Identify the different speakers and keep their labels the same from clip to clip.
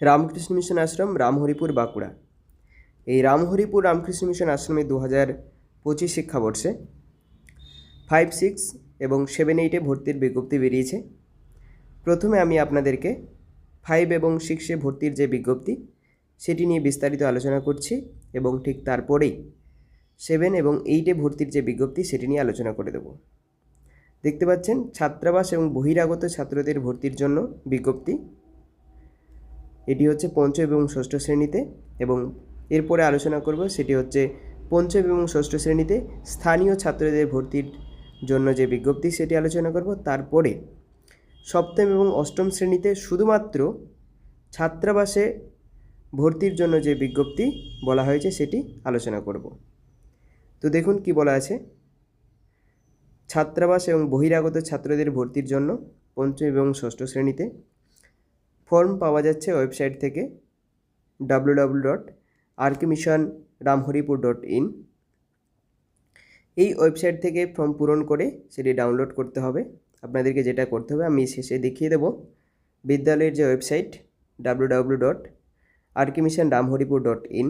Speaker 1: Ramakrishna mission আশ্রম, রামহরিপুর, বাঁকুড়া। এই Ramharipur Ramakrishna mission আশ্রমে দু হাজার পঁচিশ শিক্ষাবর্ষে ফাইভ সিক্স এবং সেভেন এইটে ভর্তির বিজ্ঞপ্তি বেরিয়েছে। প্রথমে আমি আপনাদেরকে ফাইভ এবং সিক্সে ভর্তির যে বিজ্ঞপ্তি, সেটি নিয়ে বিস্তারিত আলোচনা করছি এবং ঠিক তারপরেই সেভেন এবং এইটে ভর্তির যে বিজ্ঞপ্তি, সেটি নিয়ে আলোচনা করে দেব। দেখতে পাচ্ছেন, ছাত্রাবাস এবং বহিরাগত ছাত্রদের ভর্তির জন্য বিজ্ঞপ্তি। এটি হচ্ছে পঞ্চম এবং ষষ্ঠ শ্রেণীতে এবং এরপরে আলোচনা করব সেটি হচ্ছে পঞ্চম এবং ষষ্ঠ শ্রেণীতে স্থানীয় ছাত্রদের ভর্তির জন্য যে বিজ্ঞপ্তি সেটি আলোচনা করব। তারপরে সপ্তম এবং অষ্টম শ্রেণীতে শুধুমাত্র ছাত্রাবাসে ভর্তির জন্য যে বিজ্ঞপ্তি বলা হয়েছে সেটি আলোচনা করব। তো দেখুন কি বলা আছে। ছাত্রাবাস এবং বহিরাগত ছাত্রদের ভর্তির জন্য পঞ্চম এবং ষষ্ঠ শ্রেণীতে ফর্ম পাওয়া যাচ্ছে ওয়েবসাইট থেকে W W dot RK mission Ramharipur dot in এই ওয়েবসাইট থেকে ফর্ম পূরণ করে সেটি ডাউনলোড করতে হবে। আপনাদেরকে যেটা করতে হবে, আমি শেষে দেখিয়ে দেব। বিদ্যালয়ের যে website W W dot RK mission Ramharipur dot in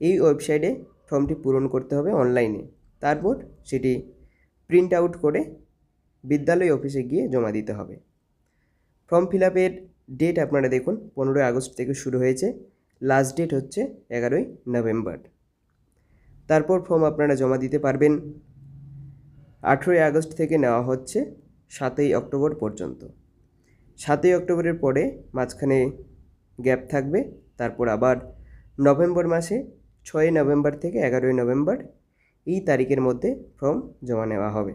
Speaker 1: এই ওয়েবসাইটে ফর্মটি পূরণ করতে হবে অনলাইনে তারপর সেটি প্রিন্ট আউট করে বিদ্যালয় অফিসে গিয়ে জমা দিতে হবে। ফর্ম ফিল আপের ডেট আপনারা দেখুন, পনেরোই আগস্ট থেকে শুরু হয়েছে লাস্ট ডেট হচ্ছে এগারোই নভেম্বর। তারপর ফর্ম আপনারা জমা দিতে পারবেন। আঠেরোই আগস্ট থেকে নেওয়া হচ্ছে সাতই অক্টোবর পর্যন্ত। সাতই অক্টোবরের পরে মাঝখানে গ্যাপ থাকবে, তারপর আবার নভেম্বর মাসে ছয়ই নভেম্বর থেকে এগারোই নভেম্বর এই তারিখের মধ্যে ফর্ম জমা নেওয়া হবে।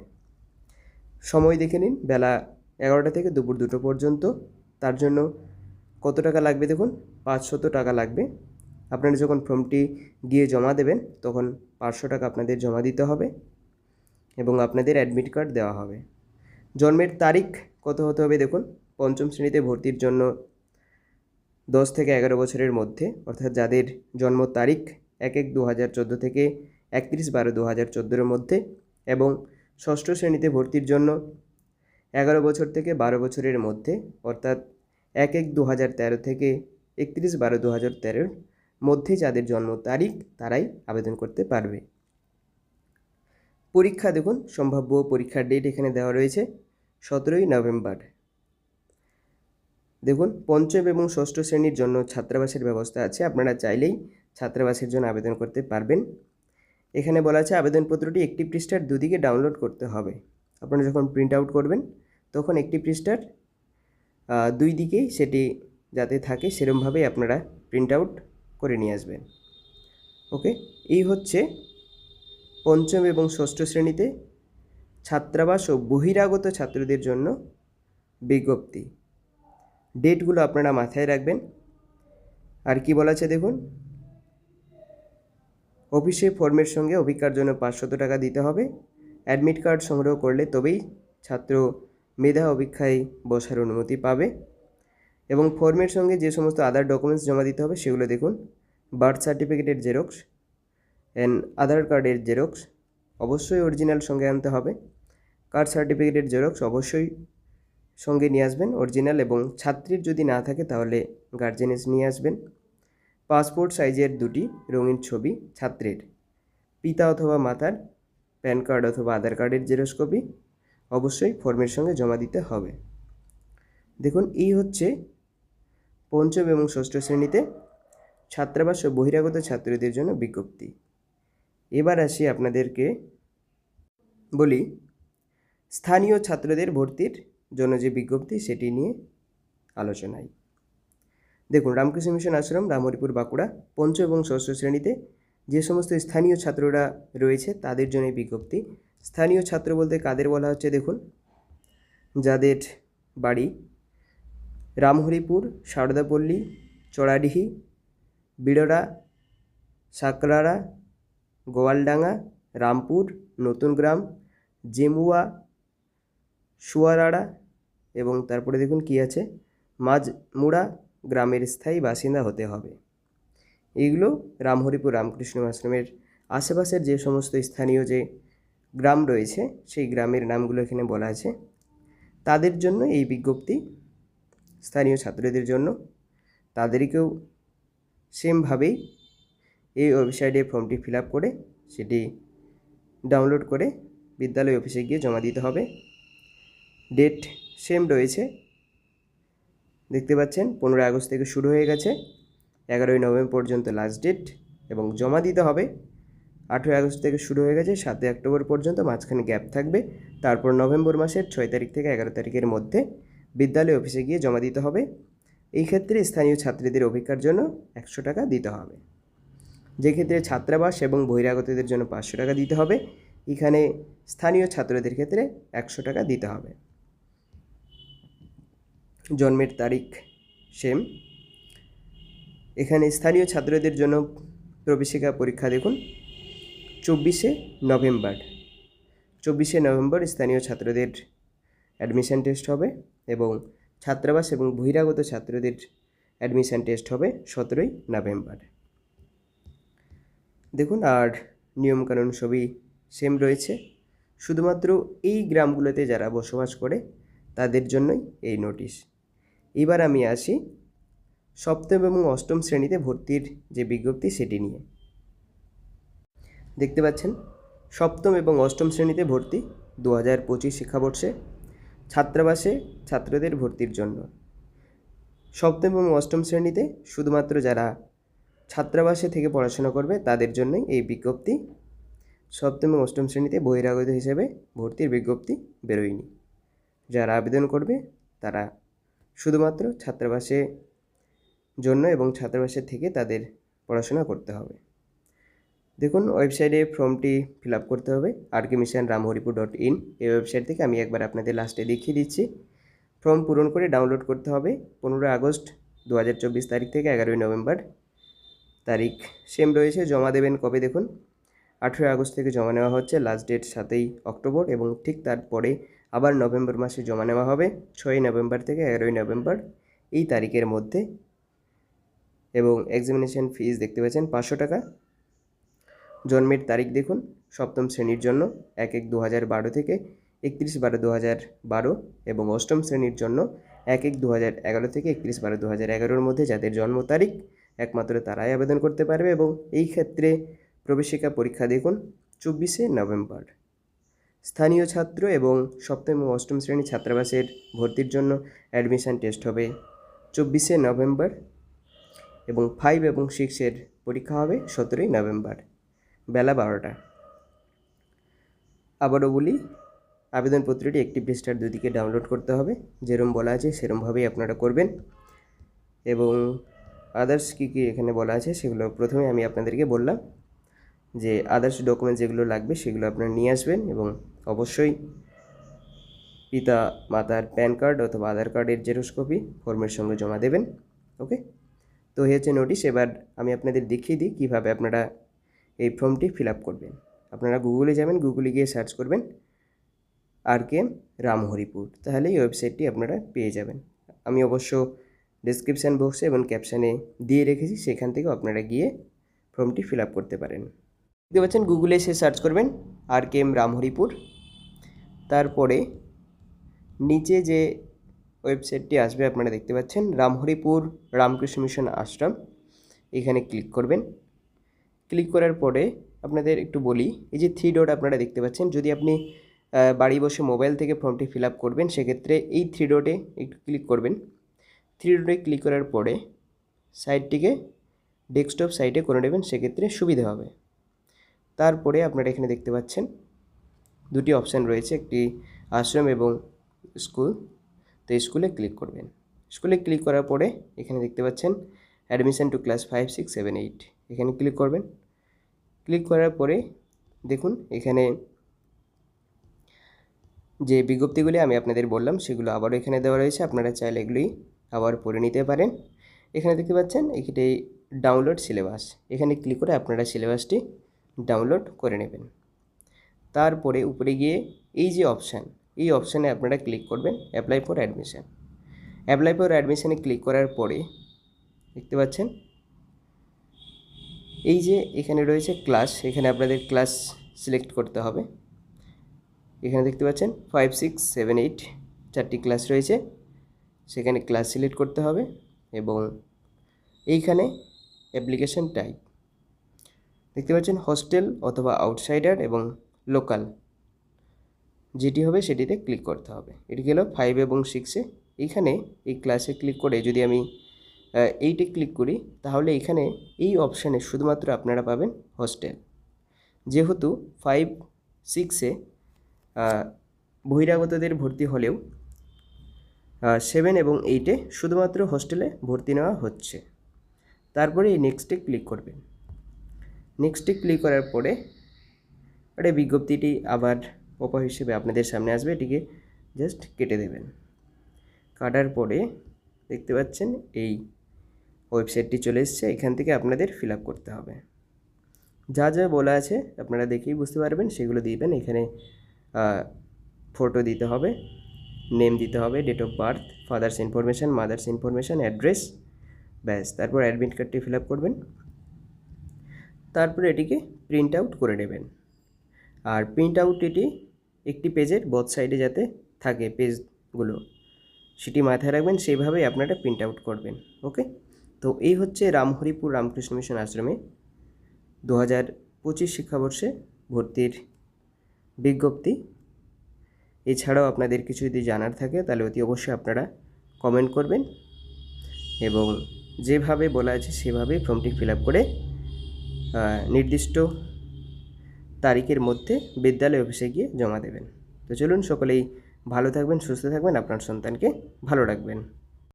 Speaker 1: সময় দেখে নিন, বেলা এগারোটা থেকে দুপুর দুটো পর্যন্ত। তার জন্য কত টাকা লাগবে দেখুন? পাঁচশত টাকা লাগবে। আপনারা যখন ফর্মটি গিয়ে জমা দেবেন, তখন পাঁচশো টাকা আপনাদের জমা দিতে হবে এবং আপনাদের অ্যাডমিট কার্ড দেওয়া হবে। জন্মের তারিখ কত হতে হবে দেখুন? পঞ্চম শ্রেণীতে ভর্তির জন্য দশ থেকে এগারো বছরের মধ্যে, অর্থাৎ যাদের জন্ম তারিখ এক এক দু হাজার চোদ্দ থেকে একত্রিশ বারো দু হাজার চোদ্দোর মধ্যে এবং ষষ্ঠ শ্রেণীতে ভর্তির জন্য এগারো বছর থেকে বারো বছরের মধ্যে, অর্থাৎ এক এক দু হাজার তেরো থেকে একত্রিশ বারো দু হাজার তেরোর মধ্যে যাদের জন্ম তারিখ তারাই আবেদন করতে পারবে। পরীক্ষা দেখুন, সম্ভাব্য পরীক্ষার ডেট এখানে দেওয়া রয়েছে, সতেরোই নভেম্বর। দেখুন, পঞ্চম এবং ষষ্ঠ শ্রেণির জন্য ছাত্রাবাসের ব্যবস্থা আছে, আপনারা চাইলেই ছাত্রাবাসের জন্য আবেদন করতে পারবেন। এখানে বলা আছে, আবেদনপত্রটি একটি পৃষ্ঠার দুদিকে ডাউনলোড করতে হবে। আপনারা যখন প্রিন্ট আউট করবেন, তখন একটি পৃষ্ঠার দুই দিকেই সেটি যাতে থাকে, সেরমভাবেই আপনারা প্রিন্ট আউট করে নিয়ে আসবেন। ওকে এই হচ্ছে পঞ্চম এবং ষষ্ঠ শ্রেণীতে ছাত্রাবাস ও বহিরাগত ছাত্রদের জন্য বিজ্ঞপ্তি। ডেটগুলো আপনারা মাথায় রাখবেন। আর কি বলা আছে দেখুন? অফিসে ফর্মের সঙ্গে অভিজ্ঞার জন্য পাঁচশত টাকা দিতে হবে। অ্যাডমিট কার্ড সংগ্রহ করলে তবেই ছাত্র মেধা অপেক্ষায় বসার অনুমতি পাবে এবং ফর্মের সঙ্গে যে সমস্ত আধার ডকুমেন্টস জমা দিতে হবে সেগুলো দেখুন। বার্থ সার্টিফিকেটের জেরক্স অ্যান্ড আধার কার্ডের জেরক্স অবশ্যই অরিজিনাল সঙ্গে আনতে হবে। কার্ড সার্টিফিকেটের জেরক্স অবশ্যই সঙ্গে নিয়ে আসবেন অরিজিনাল এবং ছাত্রীর যদি না থাকে তাহলে গার্জেনেস নিয়ে আসবেন। পাসপোর্ট সাইজের দুটি রঙিন ছবি ছাত্রের, পিতা অথবা মাতার প্যান কার্ড অথবা আধার কার্ডের জেরক্স কপি অবশ্যই ফর্মের সঙ্গে জমা দিতে হবে। দেখুন, এই হচ্ছে পঞ্চম এবং ষষ্ঠ শ্রেণীতে ছাত্রাবাস ও বহিরাগত ছাত্রদের জন্য বিজ্ঞপ্তি। এবার আসি আপনাদেরকে বলি, স্থানীয় ছাত্রদের ভর্তির জন্য যে বিজ্ঞপ্তি, সেটি নিয়ে আলোচনায়। দেখুন, রামকৃষ্ণ মিশন আশ্রম, রামহরিপুর বাঁকুড়া, পঞ্চম এবং ষষ্ঠ শ্রেণীতে যে সমস্ত স্থানীয় ছাত্ররা রয়েছে, তাদের জন্য বিজ্ঞপ্তি স্থানীয় ছাত্র বলতে কাদের বলা হচ্ছে দেখুন? যাদের বাড়ি রামহরিপুর, সারদাপল্লী, চড়াডিহি, বিড়রা সাকরারা গোয়ালডাঙ্গা, রামপুর নতুন গ্রাম জেমুয়া, সুয়ারাড়া এবং তারপরে দেখুন কি আছে? মাঝমুড়া গ্রামের স্থায়ী বাসিন্দা হতে হবে। এইগুলো রামহরিপুর রামকৃষ্ণ আশ্রমের আশেপাশের যে সমস্ত স্থানীয় যে গ্রাম রয়েছে, সেই গ্রামের নামগুলো এখানে বলা আছে। তাদের জন্য এই বিজ্ঞপ্তি স্থানীয় ছাত্রদের জন্য। তাদেরকেও সেমভাবেই এই ওয়েবসাইটে ফর্মটি ফিল আপ করে সেটি ডাউনলোড করে বিদ্যালয় অফিসে গিয়ে জমা দিতে হবে। ডেট সেম রয়েছে। দেখতে পাচ্ছেন, পনেরোই আগস্ট থেকে শুরু হয়ে গেছে। এগারোই নভেম্বর পর্যন্ত লাস্ট ডেট এবং জমা দিতে হবে। আঠেরোই আগস্ট থেকে শুরু হয়ে গেছে, সাতই অক্টোবর পর্যন্ত মাঝখানে গ্যাপ থাকবে। তারপর নভেম্বর মাসের ছয় তারিখ থেকে এগারো তারিখের মধ্যে বিদ্যালয় অফিসে গিয়ে জমা দিতে হবে। এই ক্ষেত্রে স্থানীয় ছাত্রীদের অভিজ্ঞার জন্য একশো টাকা দিতে হবে। যে ক্ষেত্রে ছাত্রাবাস এবং বহিরাগতদের জন্য পাঁচশো টাকা দিতে হবে। এখানে স্থানীয় ছাত্রদের ক্ষেত্রে একশো টাকা দিতে হবে। জন্মের তারিখ সেম এখানে স্থানীয় ছাত্রদের জন্য প্রবেশিকা পরীক্ষা দেখুন। চব্বিশে নভেম্বর। চব্বিশে নভেম্বর স্থানীয় ছাত্রদের অ্যাডমিশন টেস্ট হবে এবং ছাত্রাবাস এবং বহিরাগত ছাত্রদের অ্যাডমিশন টেস্ট হবে সতেরোই নভেম্বর। দেখুন, আর নিয়মকানুন সবই সেম রয়েছে। শুধুমাত্র এই গ্রামগুলোতে যারা বসবাস করে, তাদের জন্যই এই নোটিশ এবার আমি আসি সপ্তম এবং অষ্টম শ্রেণীতে ভর্তির যে বিজ্ঞপ্তি, সেটি নিয়ে। দেখতে পাচ্ছেন, সপ্তম এবং অষ্টম শ্রেণীতে ভর্তি দু হাজার পঁচিশ শিক্ষাবর্ষে ছাত্রাবাসে ছাত্রদের ভর্তির জন্য। সপ্তম এবং অষ্টম শ্রেণীতে শুধুমাত্র যারা ছাত্রাবাসে থেকে পড়াশোনা করবে, তাদের জন্যই এই বিজ্ঞপ্তি। সপ্তম এবং অষ্টম শ্রেণীতে বহিরাগত হিসেবে ভর্তির বিজ্ঞপ্তি বেরোয়নি। যারা আবেদন করবে, তারা শুধুমাত্র ছাত্রাবাসে জন্য এবং ছাত্রাবাসের থেকে তাদের পড়াশোনা করতে হবে। দেখুন ওয়েবসাইটে ফর্মটি ফিল করতে হবে R K mission Ramharipur dot in এই ওয়েবসাইট থেকে আমি একবার আপনাদের লাস্টে দেখিয়ে দিচ্ছি। ফর্ম পূরণ করে ডাউনলোড করতে হবে পনেরোই আগস্ট দু হাজার চব্বিশ তারিখ থেকে এগারোই নভেম্বর তারিখ। সেম রয়েছে, জমা দেবেন কবে দেখুন? আঠেরোই আগস্ট থেকে জমা নেওয়া হচ্ছে লাস্ট ডেট সাতই অক্টোবর এবং ঠিক তারপরে আবার নভেম্বর মাসে জমা নেওয়া হবে, ছয়ই নভেম্বর থেকে এগারোই নভেম্বর এই তারিখের মধ্যে। এবং এক্সামিনেশন ফিস দেখতে পাচ্ছেন পাঁচশো টাকা। জন্মের তারিখ দেখুন, সপ্তম শ্রেণির জন্য এক এক দু হাজার বারো থেকে একত্রিশ বারো দু হাজার বারো এবং অষ্টম শ্রেণির জন্য এক এক দু হাজার এগারো থেকে একত্রিশ বারো দু হাজার এগারোর মধ্যে যাদের জন্ম তারিখ একমাত্র তারাই আবেদন করতে পারবে এবং এই ক্ষেত্রে প্রবেশিকা পরীক্ষা দেখুন, চব্বিশে নভেম্বর। স্থানীয় ছাত্র এবং সপ্তম ও অষ্টম শ্রেণি ছাত্রাবাসের ভর্তির জন্য অ্যাডমিশন টেস্ট হবে চব্বিশে নভেম্বর এবং ফাইভ এবং সিক্সের পরীক্ষা হবে সতেরোই নভেম্বর। বেলা বারোটা। আবারও বলি, আবেদনপত্রটি একটি পৃষ্ঠার দুদিকে ডাউনলোড করতে হবে। যেরম বলা আছে, সেরমভাবেই আপনারা করবেন। এবং আদার্স কী কী এখানে বলা আছে, সেগুলো প্রথমে আমি আপনাদেরকে বললাম যে আদার্স ডকুমেন্টস যেগুলো লাগবে, সেগুলো আপনারা নিয়ে আসবেন এবং অবশ্যই পিতা, মাতার প্যান কার্ড অথবা আধার কার্ডের জেরক্স কপি ফর্মের সঙ্গে জমা দেবেন। ওকে তো হয়েছে নোটিশ এবার আমি আপনাদের দেখিয়ে দিই কীভাবে আপনারা এই ফর্মটি ফিল আপ করবেন। আপনারা গুগলে যাবেন, গুগলে গিয়ে সার্চ করবেন আর কে রামহরিপুর। তাহলে এই ওয়েবসাইটটি আপনারা পেয়ে যাবেন। আমি অবশ্য ডিসক্রিপশান বক্সে এবং ক্যাপশানে দিয়ে রেখেছি, সেখান থেকেও আপনারা গিয়ে ফর্মটি ফিল আপ করতে পারেন। দেখতে পাচ্ছেন, গুগলে এসে সার্চ করবেন আর কে এম রামহরিপুর। তারপরে নিচে যে ওয়েবসাইটটি আসবে, আপনারা দেখতে পাচ্ছেন, রামহরিপুর রামকৃষ্ণ মিশন আশ্রম। এখানে ক্লিক করবেন। ক্লিক করার পরে আপনাদের একটু বলি, এই যে থ্রি ডট আপনারা দেখতে পাচ্ছেন, যদি আপনি বাড়ি বসে মোবাইল থেকে ফর্মটি ফিল আপ করবেন, সেক্ষেত্রে এই থ্রি ডটে একটু ক্লিক করবেন। থ্রি ডটে ক্লিক করার পরে সাইটটিকে ডেস্কটপ সাইটে করে নেবেন, সেক্ষেত্রে সুবিধা হবে। তারপরে আপনারা এখানে দেখতে পাচ্ছেন, দুটি অপশান রয়েছে, একটি আশ্রম এবং স্কুল তো স্কুলে ক্লিক করবেন। স্কুলে ক্লিক করার পরে এখানে দেখতে পাচ্ছেন admission to class five six seven eight এখানে ক্লিক করবেন। ক্লিক করার পরে দেখুন এখানে যে বিজ্ঞপ্তিগুলি আমি আপনাদের বললাম, সেগুলো আবারও এখানে দেওয়া রয়েছে। আপনারা চাইলে এগুলি আবার পড়ে নিতে পারেন। এখানে দেখতে পাচ্ছেন এখানে ডাউনলোড সিলেবাস এখানে ক্লিক করে আপনারা সিলেবাসটি ডাউনলোড করে নেবেন। তারপরে উপরে গিয়ে এই যে অপশান এই অপশানে আপনারা ক্লিক করবেন apply for admission apply for অ্যাডমিশানে click করার পরে দেখতে পাচ্ছেন এই যে এখানে রয়েছে ক্লাস এখানে আপনাদের ক্লাস সিলেক্ট করতে হবে। এখানে দেখতে পাচ্ছেন ফাইভ সিক্স সেভেন এইট চারটি ক্লাস রয়েছে। সেখানে ক্লাস সিলেক্ট করতে হবে এবং এইখানে অ্যাপ্লিকেশন টাইপ দেখতে পাচ্ছেন হস্টেল অথবা আউটসাইডার এবং লোকাল যেটি হবে সেটিতে ক্লিক করতে হবে। এটি গেল ফাইভ এবং সিক্সে এইখানে এই ক্লাসে ক্লিক করে যদি আমি এইটে ক্লিক করি, তাহলে এখানে এই অপশানে শুধুমাত্র আপনারা পাবেন হস্টেল যেহেতু ফাইভ সিক্সে বহিরাগতদের ভর্তি হলেও সেভেন এবং এইটে শুধুমাত্র হোস্টেলে ভর্তি নেওয়া হচ্ছে। তারপরে এই নেক্সটে ক্লিক করবেন। নেক্সটে ক্লিক করার পরে এটা বিজ্ঞপ্তিটি আবার পপা হিসেবে আপনাদের সামনে আসবে, এটিকে জাস্ট কেটে দেবেন। কাটার পরে দেখতে পাচ্ছেন এই ওয়েবসাইটটি চলে এসছে, এখান থেকে আপনাদের ফিল আপ করতে হবে। যা যা বলা আছে আপনারা দেখেই বুঝতে পারবেন, সেগুলো দিবেন। এখানে ফটো দিতে হবে নেম দিতে হবে date of birth father's information mother's information address ব্যাস, তারপর অ্যাডমিট কার্ডটি ফিল আপ করবেন। তারপরে এটিকে প্রিন্ট আউট করে নেবেন। আর প্রিন্ট আউট এটি একটি পেজের বথ সাইডে যাতে থাকে পেজগুলো, সেটি মাথায় রাখবেন সেইভাবেই আপনারা প্রিন্ট আউট করবেন ওকে তো এই হচ্ছে রামহরিপুর রামকৃষ্ণ মিশন আশ্রমে দু হাজার পঁচিশ শিক্ষাবর্ষে ভর্তির বিজ্ঞপ্তি। এছাড়াও আপনাদের কিছু যদি জানার থাকে, তাহলে অতি অবশ্যই আপনারা কমেন্ট করবেন এবং যেভাবে বলা আছে সেভাবে ফর্মটি ফিল করে নির্দিষ্ট তারিখের মধ্যে বিদ্যালয় অফিসে গিয়ে জমা দেবেন। তো চলুন সকলেই ভালো থাকবেন, সুস্থ থাকবেন, আপনার সন্তানকে ভালো রাখবেন।